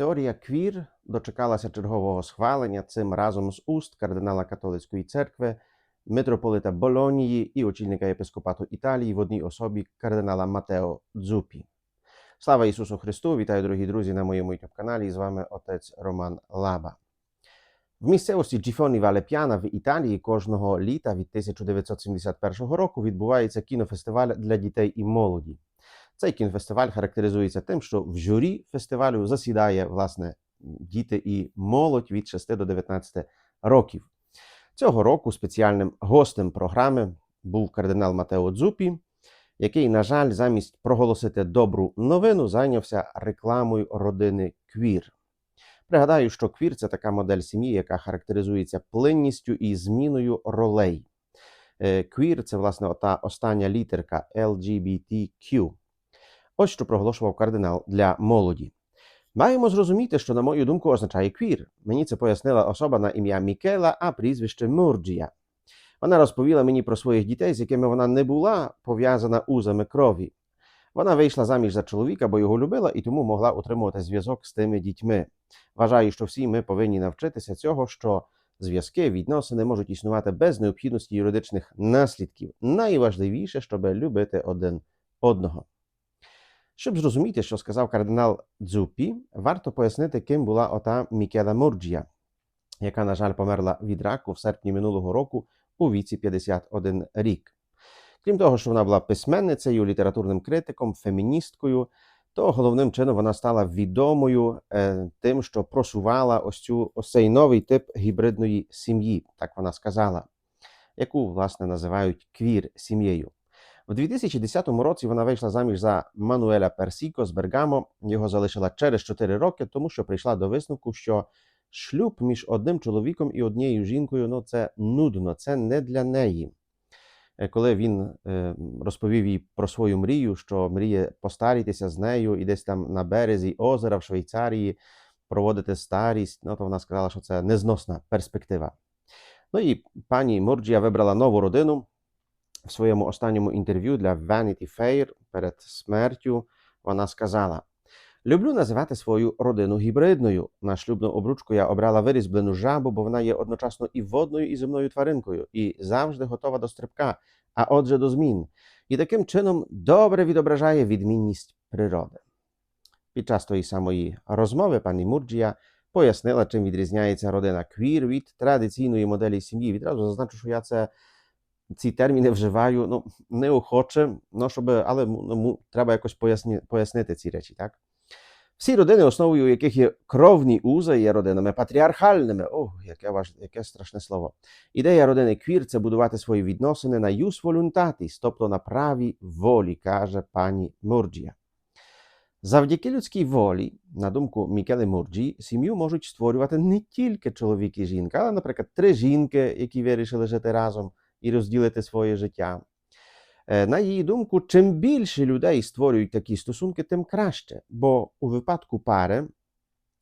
Теорія квір дочекалася чергового схвалення цим разом з уст кардинала католицької церкви, митрополита Болонії і очільника єпископату Італії в одній особі кардинала Матео Дзупі. Слава Ісусу Христу! Вітаю, дорогі друзі, на моєму youtube каналі. З вами отець Роман Лаба. В місцевості Джіфоні Валеп'яна в Італії кожного літа від 1971 року відбувається кінофестиваль для дітей і молоді. Цей кінофестиваль характеризується тим, що в журі фестивалю засідає власне діти і молодь від 6 до 19 років. Цього року спеціальним гостем програми був кардинал Матео Дзупі, який, на жаль, замість проголосити добру новину, зайнявся рекламою родини Квір. Пригадаю, що квір це така модель сім'ї, яка характеризується плинністю і зміною ролей. Е, Квір це, власне, та остання літерка LGBTQ. Ось що проголошував кардинал для молоді. Маємо зрозуміти, що, на мою думку, означає квір. Мені це пояснила особа на ім'я Мікела, а прізвище Мурджія. Вона розповіла мені про своїх дітей, з якими вона не була пов'язана узами крові. Вона вийшла заміж за чоловіка, бо його любила і тому могла утримувати зв'язок з тими дітьми. Вважаю, що всі ми повинні навчитися цього, що зв'язки, відносини можуть існувати без необхідності юридичних наслідків. Найважливіше, щоб любити один одного. Щоб зрозуміти, що сказав кардинал Дзупі, варто пояснити, ким була ота Мікела Мурджія, яка, на жаль, померла від раку в серпні минулого року у віці 51 рік. Крім того, що вона була письменницею, літературним критиком, феміністкою, то головним чином вона стала відомою е, тим, що просувала ось цю ось цей новий тип гібридної сім'ї, так вона сказала, яку власне називають квір сім'єю. У 2010 році вона вийшла заміж за Мануеля Персіко з Бергамо. Його залишила через 4 роки, тому що прийшла до висновку, що шлюб між одним чоловіком і однією жінкою ну це нудно, це не для неї. Е, Коли він е, розповів їй про свою мрію, що мріє постарітися з нею і десь там на березі озера в Швейцарії проводити старість, ну то вона сказала, що це незносна перспектива. Ну і пані Мурджія вибрала нову родину в своєму останньому інтерв'ю для Vanity Fair перед смертю вона сказала: Люблю називати свою родину гібридною. На шлюбну обручку я обрала вирізблену жабу, бо вона є одночасно і водною, і земною тваринкою, і завжди готова до стрибка, а отже до змін. І таким чином добре відображає відмінність природи. Під час тої самої розмови пані Мурджія пояснила, чим відрізняється родина квір від традиційної моделі сім'ї. Відразу зазначу, що я це ці терміни вживаю ну, неохоче, ну, щоб, але ну, треба якось поясні, пояснити ці речі. так? Всі родини, основою яких є кровні узи, є родинами патріархальними. О, яке важ... яке страшне слово. Ідея родини квір це будувати свої відносини на юс волюнтатіс, тобто на правій волі, каже пані Мурджія. Завдяки людській волі, на думку Мікели Мурджі, сім'ю можуть створювати не тільки чоловік і жінка, але, наприклад, три жінки, які вирішили жити разом і розділити своє життя. Е, На її думку, чим більше людей створюють такі стосунки, тим краще. Бо у випадку пари,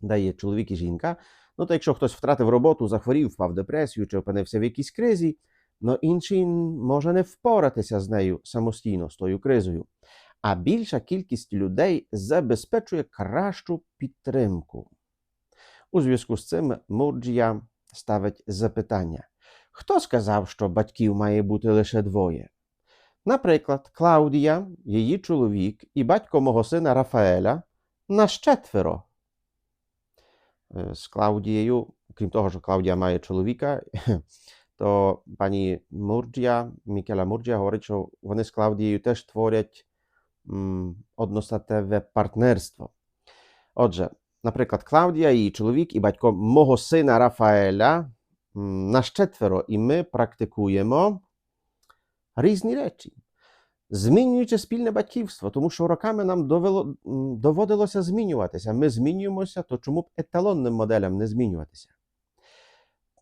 де є чоловік і жінка, ну то якщо хтось втратив роботу, захворів, впав в депресію чи опинився в якійсь кризі, ну інший може не впоратися з нею самостійно, з тою кризою. А більша кількість людей забезпечує кращу підтримку. У зв'язку з цим Мурджія ставить запитання. Хто сказав, що батьків має бути лише двоє? Наприклад, Клаудія, її чоловік і батько мого сина Рафаеля нас четверо. Е, З Клаудією, крім того, що Клаудія має чоловіка, то пані Мурджія, Мікела Мурджія говорить, що вони з Клаудією теж творять одностатеве партнерство. Отже, наприклад, Клаудія, її чоловік і батько мого сина Рафаеля м, нас четверо, і ми практикуємо різні речі, змінюючи спільне батьківство, тому що роками нам довело, доводилося змінюватися. Ми змінюємося, то чому б еталонним моделям не змінюватися?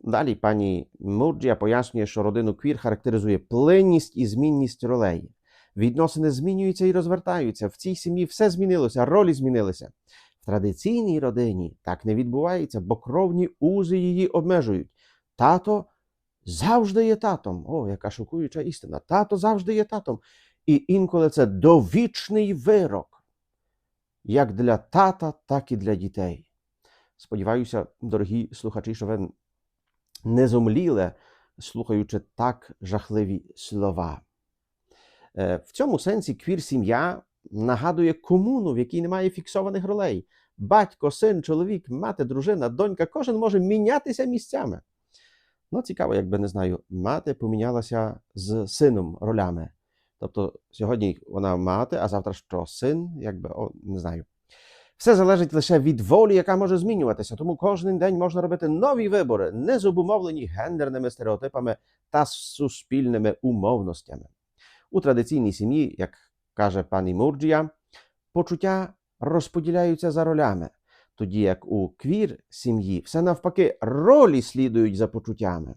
Далі пані Мурджія пояснює, що родину квір характеризує плинність і змінність ролей. Відносини змінюються і розвертаються. В цій сім'ї все змінилося, ролі змінилися. В традиційній родині так не відбувається, бо кровні узи її обмежують. Тато завжди є татом. О, яка шокуюча істина. Тато завжди є татом. І інколи це довічний вирок, як для тата, так і для дітей. Сподіваюся, дорогі слухачі, що ви не зомліли, слухаючи так жахливі слова. Е, В цьому сенсі квір сім'я нагадує комуну, в якій немає фіксованих ролей. Батько, син, чоловік, мати, дружина, донька, кожен може мінятися місцями. Ну, цікаво, якби не знаю, мати помінялася з сином ролями. Тобто сьогодні вона мати, а завтра що син, якби о, не знаю. Все залежить лише від волі, яка може змінюватися. Тому кожен день можна робити нові вибори, не зобумовлені гендерними стереотипами та суспільними умовностями. У традиційній сім'ї, як каже пані Мурджія, почуття розподіляються за ролями, тоді як у квір сім'ї все навпаки ролі слідують за почуттями.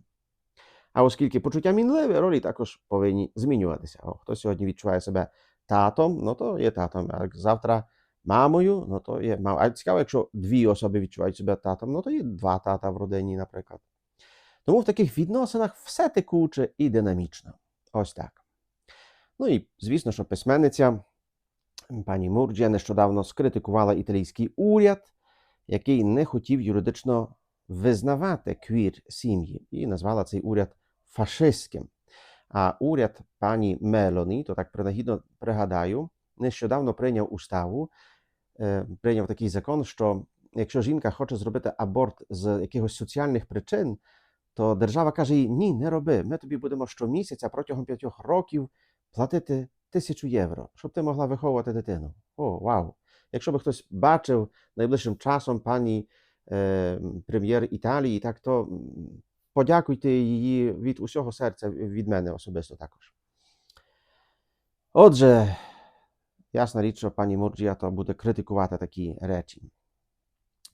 А оскільки почуття мінливі, ролі також повинні змінюватися. О, хто сьогодні відчуває себе татом, ну то є татом. А завтра мамою, ну то є мамою. А цікаво, якщо дві особи відчувають себе татом, ну то є два тата в родині, наприклад. Тому в таких відносинах все текуче і динамічно. Ось так. Ну і звісно, що письменниця пані Мурджія нещодавно скритикувала італійський уряд, який не хотів юридично визнавати квір сім'ї, і назвала цей уряд фашистським. А уряд пані Мелоні, то так принагідно пригадаю, нещодавно прийняв уставу, е, прийняв такий закон, що якщо жінка хоче зробити аборт з якихось соціальних причин, то держава каже їй: ні, не роби. Ми тобі будемо щомісяця протягом п'ятьох років платити тисячу євро, щоб ти могла виховувати дитину. О, вау! Якщо би хтось бачив найближчим часом пані е, прем'єр Італії, так то подякуйте її від усього серця від мене особисто також. Отже, ясна річ, що пані Мурджія то буде критикувати такі речі.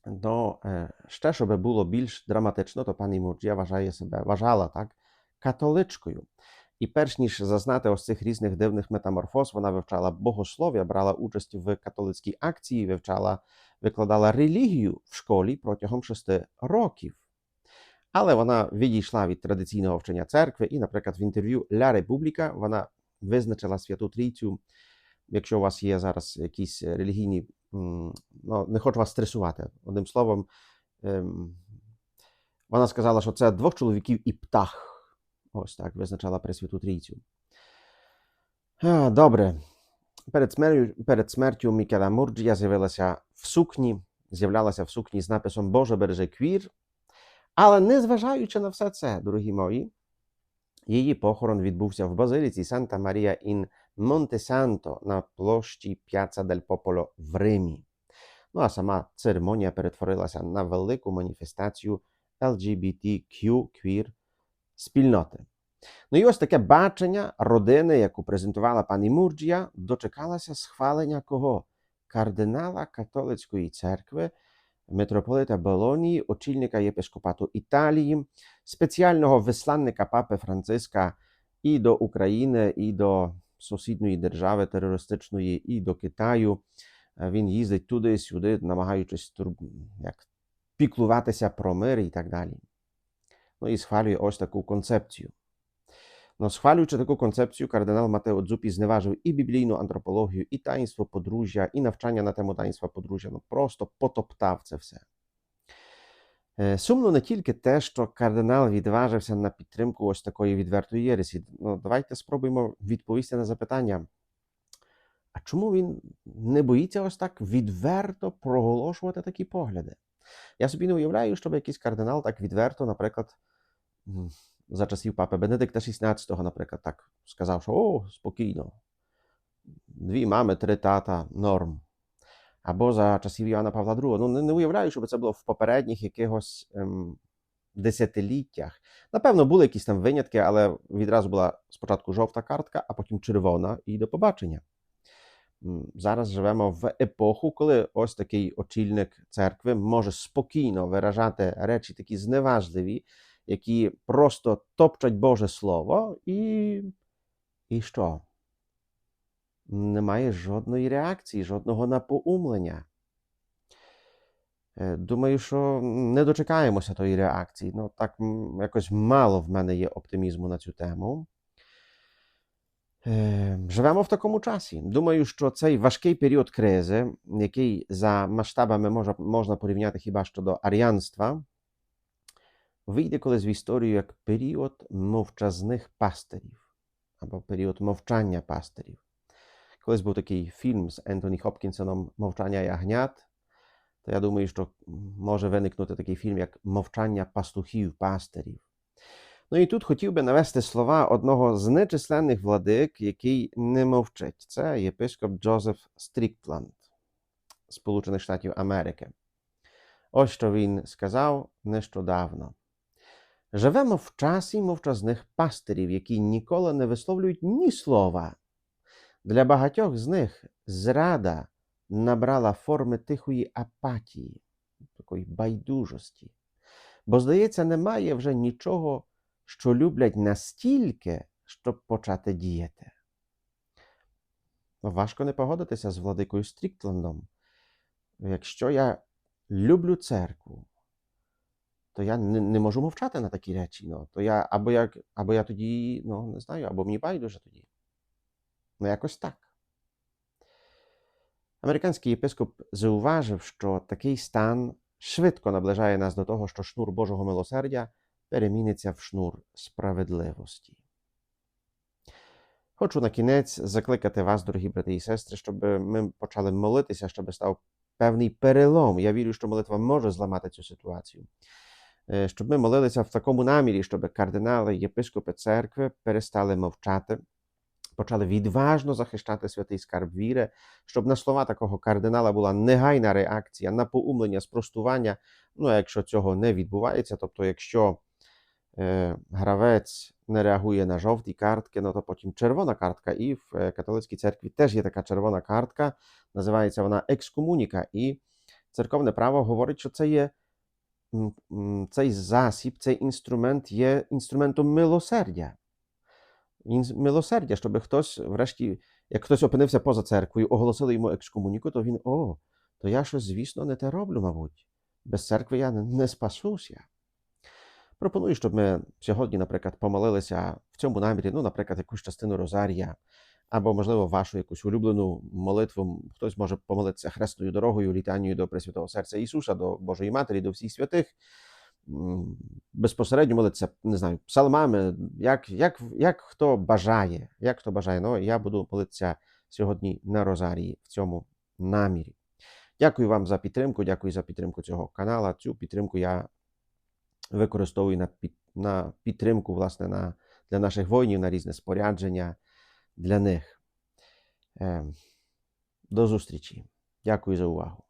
Ну, е, ще, щоб було більш драматично, то пані Мурджія вважає себе, вважала так, католичкою. І перш ніж зазнати ось цих різних дивних метаморфоз, вона вивчала богослов'я, брала участь в католицькій акції, вивчала, викладала релігію в школі протягом шести років. Але вона відійшла від традиційного вчення церкви, і, наприклад, в інтерв'ю Ля Републіка вона визначила Святу Трійцю. Якщо у вас є зараз якісь релігійні, ну не хочу вас стресувати. Одним словом, ем, вона сказала, що це двох чоловіків і птах. Ось так визначала Пресвяту Трійцю. Добре. Перед смертю, перед смертю Мікела Мурджія з'явилася в сукні, з'являлася в сукні з написом Боже бережи квір. Але незважаючи на все це, дорогі мої, її похорон відбувся в базиліці Санта Марія ін Монтесанто на площі П'яца дель Пополо в Римі. Ну а сама церемонія перетворилася на велику маніфестацію LGBTQ квір спільноти. Ну і ось таке бачення родини, яку презентувала пані Мурджія, дочекалася схвалення кого? Кардинала католицької церкви, митрополита Болонії, очільника єпископату Італії, спеціального висланника папи Франциска і до України, і до сусідньої держави терористичної, і до Китаю. Він їздить туди-сюди, намагаючись як, піклуватися про мир і так далі. Ну і схвалює ось таку концепцію. Ну, схвалюючи таку концепцію, кардинал Матео Дзупі зневажив і біблійну антропологію, і таїнство подружжя, і навчання на тему таїнства подружжя. Ну просто потоптав це все. Е, Сумно не тільки те, що кардинал відважився на підтримку ось такої відвертої єресі. Ну, давайте спробуємо відповісти на запитання. А чому він не боїться ось так відверто проголошувати такі погляди? Я собі не уявляю, щоб якийсь кардинал так відверто, наприклад, за часів папи Бенедикта XVI, наприклад, так сказав, що о, спокійно. Дві мами, три тата, норм. Або за часів Іоанна Павла II. Ну, не, не уявляю, щоб це було в попередніх якихось ем, десятиліттях. Напевно, були якісь там винятки, але відразу була спочатку жовта картка, а потім червона, і до побачення. Зараз живемо в епоху, коли ось такий очільник церкви може спокійно виражати речі такі зневажливі, які просто топчать Боже Слово, і, і що? Немає жодної реакції, жодного напоумлення. Е, Думаю, що не дочекаємося тої реакції. Ну, так якось мало в мене є оптимізму на цю тему. Е, Живемо в такому часі. Думаю, що цей важкий період кризи, який за масштабами можна, можна порівняти хіба що до аріанства, вийде колись в історію як період мовчазних пастирів або період мовчання пастирів. Колись був такий фільм з Ентоні Хопкінсоном Мовчання ягнят. То я думаю, що може виникнути такий фільм, як Мовчання пастухів пастирів. Ну і тут хотів би навести слова одного з нечисленних владик, який не мовчить. Це єпископ Джозеф Стріктланд Сполучених Штатів Америки. Ось що він сказав нещодавно. Живемо в часі мовчазних пастирів, які ніколи не висловлюють ні слова. Для багатьох з них зрада набрала форми тихої апатії, такої байдужості. Бо, здається, немає вже нічого, що люблять настільки, щоб почати діяти. Важко не погодитися з владикою Стріктландом. Якщо я люблю церкву, то я не, не можу мовчати на такі речі. Ну, то я, або, я, або я тоді, ну, не знаю, або мені байдуже тоді. Ну, якось так. Американський єпископ зауважив, що такий стан швидко наближає нас до того, що шнур Божого милосердя переміниться в шнур справедливості. Хочу на кінець закликати вас, дорогі брати і сестри, щоб ми почали молитися, щоб став певний перелом. Я вірю, що молитва може зламати цю ситуацію. Е, Щоб ми молилися в такому намірі, щоб кардинали, єпископи церкви перестали мовчати, почали відважно захищати святий скарб віри, щоб на слова такого кардинала була негайна реакція на поумлення, спростування. Ну, а якщо цього не відбувається, тобто, якщо е, гравець не реагує на жовті картки, ну то потім червона картка. І в е, католицькій церкві теж є така червона картка, називається вона екскомуніка. І церковне право говорить, що м, м, цей засіб, цей інструмент є інструментом милосердя. Милосердя, щоб хтось, врешті, як хтось опинився поза церквою, оголосили йому екскомуніку, то він, о, то я щось, звісно, не те роблю, мабуть. Без церкви я не спасуся. Пропоную, щоб ми сьогодні, наприклад, помолилися в цьому намірі, ну, наприклад, якусь частину Розарія, або, можливо, вашу якусь улюблену молитву. Хтось може помолитися хресною дорогою, літанню до Пресвятого Серця Ісуса, до Божої Матері, до всіх святих. Безпосередньо молитися, не знаю, псалмами, як, як, як хто бажає, як хто бажає. Ну, я буду молитися сьогодні на Розарії в цьому намірі. Дякую вам за підтримку, дякую за підтримку цього канала. Цю підтримку я використовую на, під, на підтримку власне, на, для наших воїнів, на різне спорядження для них. Е, До зустрічі. Дякую за увагу.